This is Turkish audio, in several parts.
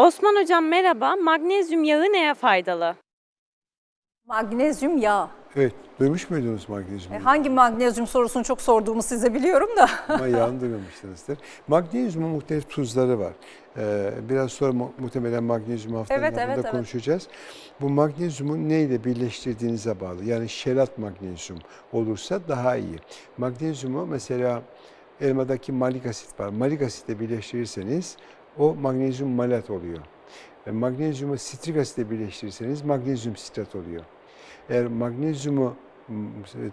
Osman Hocam merhaba. Magnezyum yağı neye faydalı? Magnezyum yağı. Evet, duymuş muydunuz magnezyumu? E, hangi magnezyum sorusunu çok sorduğumu size biliyorum da. Ama yağını duymamışsınızdır. Magnezyumun muhtelif tuzları var. Ee, biraz sonra mu- muhtemelen magnezyum haftalarında evet, evet. konuşacağız. Bu magnezyumu neyle birleştirdiğinize bağlı. Yani şelat magnezyum olursa daha iyi. Magnezyumu mesela elmadaki malik asit var. Malik asitle birleştirirseniz o magnezyum malat oluyor. E, magnezyumu sitrik asitle birleştirirseniz magnezyum sitrat oluyor. Eğer magnezyumu m,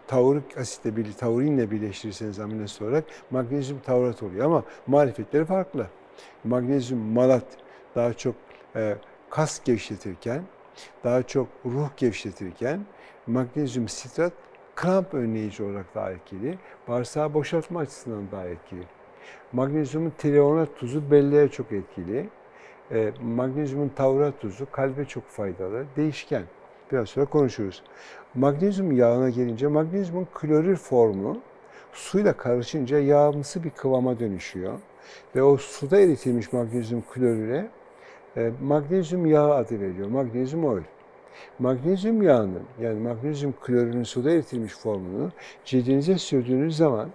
taurik asitle taurinle birleştirirseniz amino olarak magnezyum taurat oluyor ama marifetleri farklı. Magnezyum malat daha çok e, kas gevşetirken, daha çok ruh gevşetirken magnezyum sitrat kramp önleyici olarak daha etkili, bağırsağı boşaltma açısından daha etkili. Magnezyumun treonat tuzu belleğe çok etkili. E, magnezyumun taurat tuzu kalbe çok faydalı. Değişken. Biraz sonra konuşuruz. Magnezyum yağına gelince magnezyumun klorür formu suyla karışınca yağımsı bir kıvama dönüşüyor. Ve o suda eritilmiş magnezyum klorüre e, magnezyum yağı adı veriliyor. Magnezyum oil. Magnezyum yağının yani magnezyum klorürün suda eritilmiş formunu cildinize sürdüğünüz zaman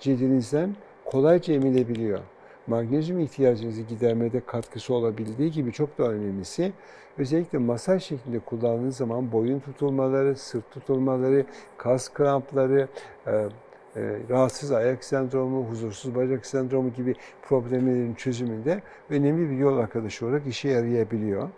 cildinizden kolayca emilebiliyor. Magnezyum ihtiyacınızı gidermede katkısı olabildiği gibi çok daha önemlisi özellikle masaj şeklinde kullandığınız zaman boyun tutulmaları, sırt tutulmaları, kas krampları, e, e, rahatsız ayak sendromu, huzursuz bacak sendromu gibi problemlerin çözümünde önemli bir yol arkadaşı olarak işe yarayabiliyor.